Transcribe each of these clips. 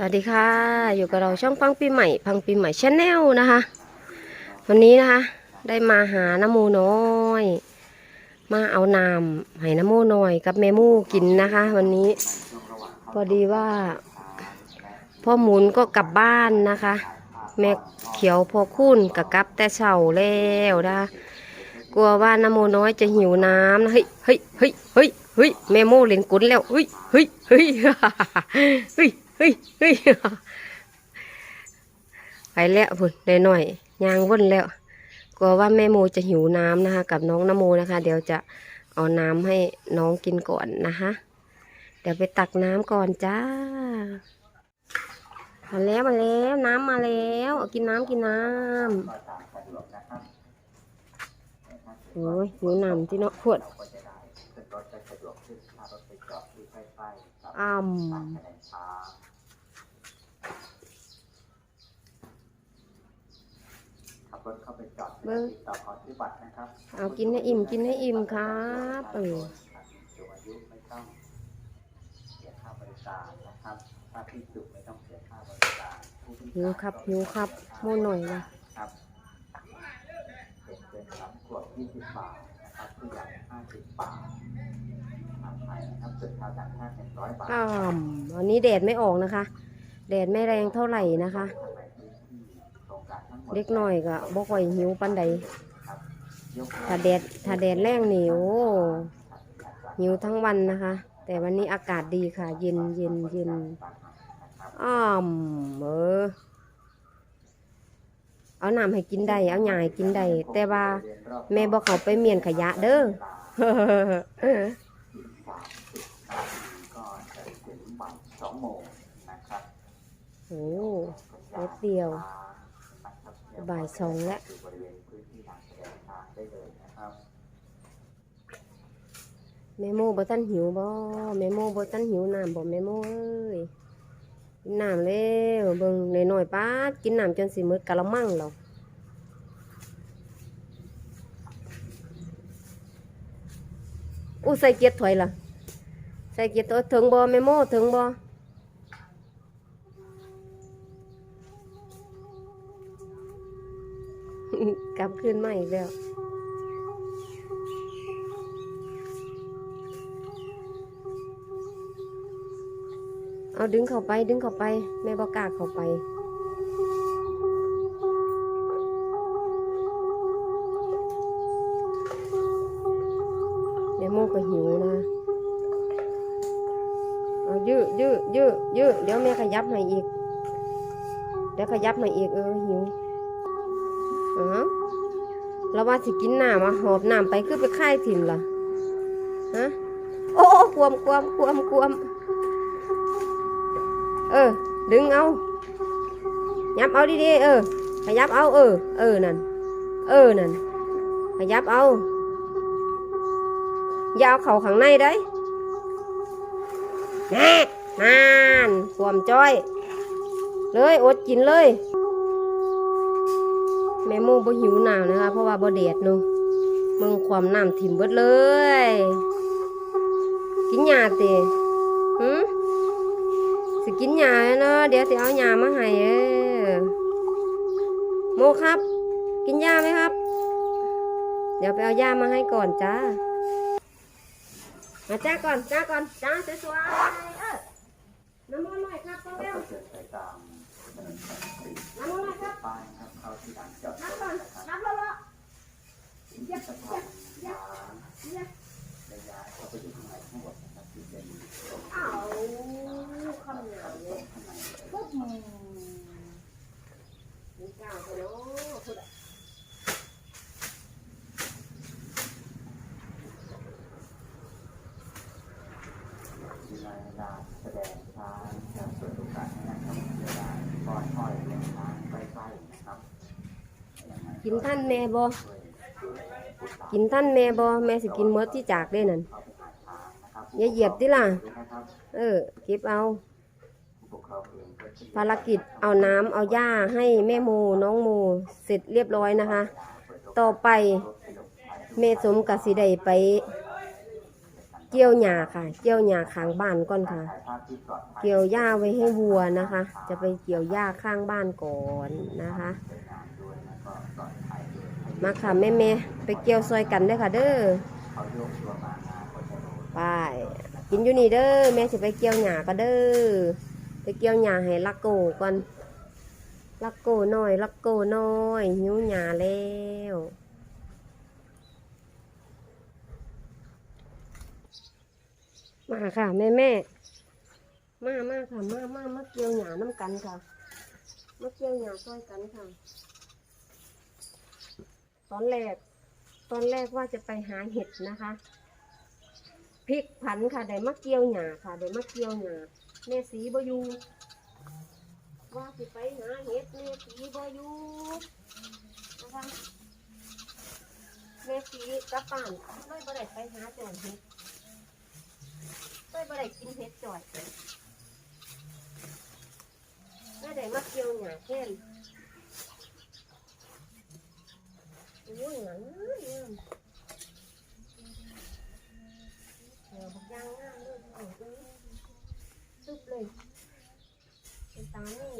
สวัสดีค่ะ อยู่กับเราช่องฟังปีใหม่พังปีใหม่ชาแนลนะคะ วันนี้นะคะ ได้มาหาน้ำมูน้อย มาเอาน้ำให้น้ำมูน้อยกับแม่มูกินนะคะ วันนี้พอดีว่า พ่อหมุนก็กลับบ้านนะคะ แม่เขียวพอคุ้นกับกลับแต่เช้าแล้วนะคะกลัวว่าน้ำมูน้อยจะหิวน้ำนะเฮ้ยเฮ้ยเฮ้ยเฮ้ยเฮ้ยแม่โมเล่นกุนแล้วเฮ้ยเฮ้ยเฮ้ยเฮ้ย เฮ้ยเฮ้ยไปแล้วพุ่นได้หน่อยยางว่นแล้วกลัวว่าแม่โมจะหิวน้ำนะคะ กับน้องนโมนะคะ เดี๋ยวจะเอาน้ำให้น้องกินก่อนนะคะ เดี๋ยวไปตักน้ำก่อนจ้ามาแล้วมาแล้วน้ำมาแล้วกินน้ำกินน้ำโอ้ยหิวน้ำที่เนาะขวดอ้ำ ขับ รถเข้าไปจอดเบิ่งติดต่อขอซื้อบัตรนะครับเอากินให้อิ่มกินให้อิ่มครับเออสูงอายุไม่ต้องเสียค่าบริการนะครับถ้าที่จุไม่ต้องเสียค่าบริการผู้พิหิวครับหิวครับโมหน่อยละครับเด็กเป็นสามขวบ20บาทนะครับผู้ใหญ่50บาททางไทยนะครับส่วนชาวต่างชาติ100บาทอ้าววันนี้แดดไม่ออกนะคะ แดดไม่แรงเท่าไหร่นะคะทางในพื้นที่ โครงการทั้งหมดเล็กน้อยก็บ่ค่อยหิวปันใดครับยกถ้าแดดถ้าแดดแรงนี่โอ้หิวทั้งวันนะคะ แต่วันนี้อากาศดีค่ะ เย็นเย็นเย็นอ้อมเออเอาน้ำให้กินได้เอาหญ้าให้กินได้แต่ว่า แม่บอกเขาไปเมียนขยะเด้อก็จะถึงบ่ายสองโมงนะครับโอ้แป๊บเดียว บ่ายสองแล้วอยู่บริเวณพื้นที่ทางแสดงทางได้เลยนะครับแม่โมบ่ทันหิวบ่แม่โมบ่ทันหิวน้ำบ่แม่โมเอ้ยกินน้ำเร็วเบิ่งน้อยๆป้าดกินน้ำจนสิหมดกะละมังแล้วอู้ใส่เกียร์ถอยล่ะ ใส่เกียร์ตัวถึงบ่แม่โมถึงบ่ กลับคืนมาอีกแล้วเอาดึงเข้าไปดึงเข้าไปแม่บอกล้าเข้าไป แม่โมก็หิวนะเอายื้ยื้ยื้ยื้อเดี๋ยวแม่ขยับให้อีก เดี๋ยวขยับให้อีกเออหิว อ๋อแล้วว่าสิกินน้ำอะหอบน้ำไปคือไปค่ายถิ่นล่ะฮะโอ้ควมควมควมควมเออ ดึงเอายับเอาดีๆเออขยับเอา เออ เออนั่นเออนั่นขยับเอายาวเข่าข้างในได้แน่นานสวมจ้อย เลยอดกินเลย แม่โมบ่หิวน้ำนะคะ เพราะว่าบ่แดดเนูมึงความน้ำถิ่มเบิดเลย กินยาติหืมสิกินยาเนาะเดี๋ยวสิเอายามาให้เออโมครับ กินยาไหมครับ เดี๋ยวไปเอายามาให้ก่อนจ้ามาจ้าก่อนจ้าก่อนจ้าสวยๆเออน้ำมันหน่อยครับเร็วก็เดินไปตามถนนสายสี่ๆน้ำมันหน่อยครับ เข้าที่ลานจอดร น้ำ ถ ก่อน นะครับ น้ำละละ ที่สะพา กินท่านแม่บ่กินท่านแม่บ่แม่สิกินเมดที่จากได้นั่นเข้าไปหาช้างนะครับอย่าเหยียบติล่ะ เออเก็บเอา ภารกิจเอาน้ำเอาหญ้าให้แม่โมน้องโมเสร็จเรียบร้อยนะคะ ต่อไปเมสมกับสิไดไปเกี่ยวหญ้าค่ะ เกี่ยวหญ้าข้างบ้านก่อนค่ะ เกี่ยวหญ้าไว้ให้วัวนะคะ จะไปเกี่ยวหญ้าข้างบ้านก่อนนะคะ มาค่ะแม่แม่ไปเกี่ยวซอยกันเด้อค่ะ เด้อไปกินอยู่นี่เด้อแม่สิไปเกี่ยวหญ้าก็เด้อไปเกี่ยวหญ้าให้ลักโกก่อนลักโกหน่อยลักโกหน่อยหิวหญ้าแล้วมาค่ะแม่แม่มามาค่ะมามามาเกี่ยวหญ้าน้ำกันค่ะมาเกี่ยวหญ้าซอยกันค่ะ ตอนแรก ตอนแรกว่าจะไปหาเห็ดนะคะพริกผันค่ะได้มาเกียวหญ้าค่ะได้มาเกียวหญ้าแม่สีบอยู่ว่าสิไปหาเห็ดแม่สีบอยู่นะคะแม่สีกลับบ้านเลยบ่ได้ไปหาจ่อยเห็ดเลยบ่ได้กินเห็ดจ่อยแม่ได้มาเกียวหญ้าแค่นโอ้ยหยังามเออบักยางงามเลยโอ้โหซุบเลยเป็นตานี่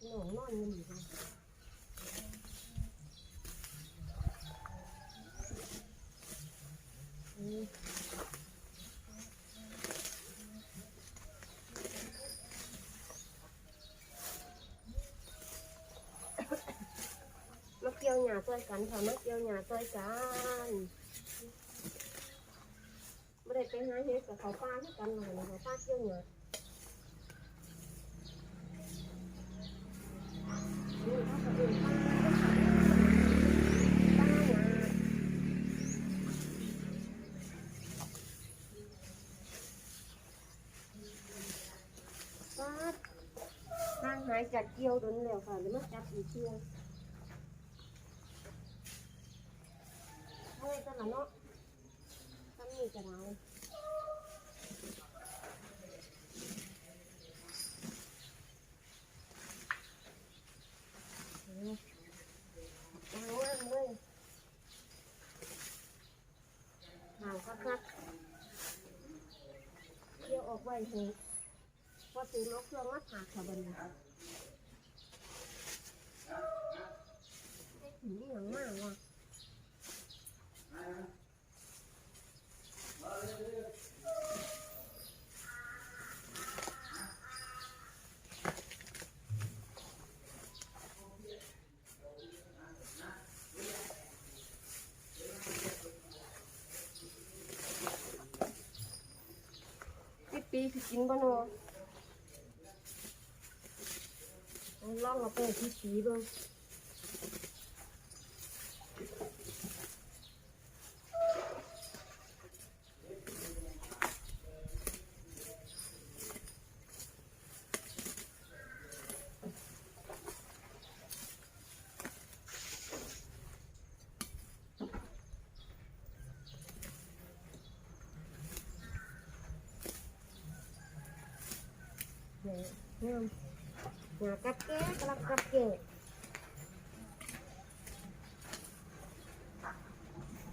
หนอนนอนมันอยู่มมาเกี่ยวหญ้า ช่วยกันค่ะมาเกี่ยวหญ้าช่วยกันไม่ได้ไปหาเห็ดกับเขาป้าที่กันเลยเขาป้าเกี่ยวหญ้านี่เขาดินป้าป้าหางหายจากเกี่ยวโดนแล้วค่ะเดี๋ยวมาจับอีกเที่ยวเมื่อยตลอดเนาะทำนี่จะได้อืมยางว่างเลยหางคักๆเกี่ยวออกไว้เถอะพอตีนกเครื่องมาถากขบันนไดถึงอย่างมากว่ะ พี่ปีคือกินบ่เนาะเอาลองเอาไปให้พี่ปีเบ้างเนี่ย งามหน้ากับแก้กลักกับแก้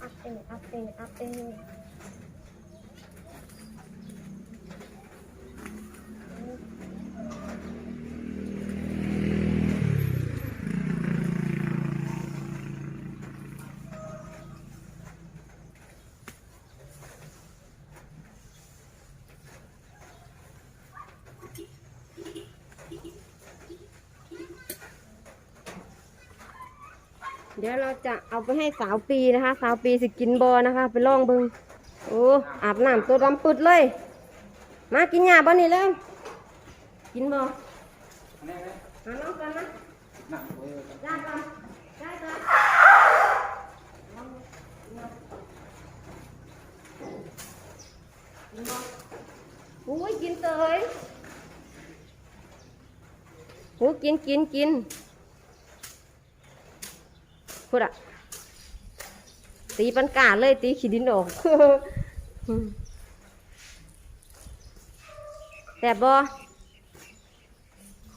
อัพเออัพเออัพเอ เดี๋ยวเราจะเอาไปให้สาวปีนะคะ สาวปีสิกินบอนะคะ ไปลองเบิงโอ้อาบน้ำตัวดำปึดเลย มากินหญ้าบ่นี่เลยกินบอหาน้องกันนะได้กันได้กันกินอุ้ยกินเตยโอ้กินกินกิน พูดอะตีปันกาเลยตีขีดินออกแต่บอ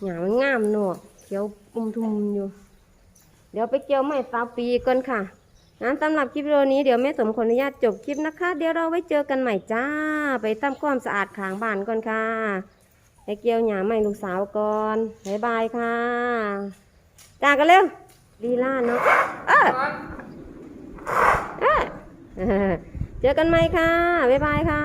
หงามันงามหนาเขียวปุ่มทุมอยู่ เดี๋ยวไปเกี่ยวไม้ฟาวปีก่อนค่ะงั้นสำหรับคลิปวิดีโอนี้เดี๋ยวแม่สมขออนุญาตจบคลิปนะคะ เดี๋ยวเราไว้เจอกันใหม่จ้า ไปทำความสะอาดขางบ้านก่อนค่ะไปเกี่ยวหยาไม้ลูกสาวก่อนบ๊ายบายค่ะจากกันเร็ว ลีลาเนาะเออเออเจอกันไหมค่ะ บ๊ายบายค่ะ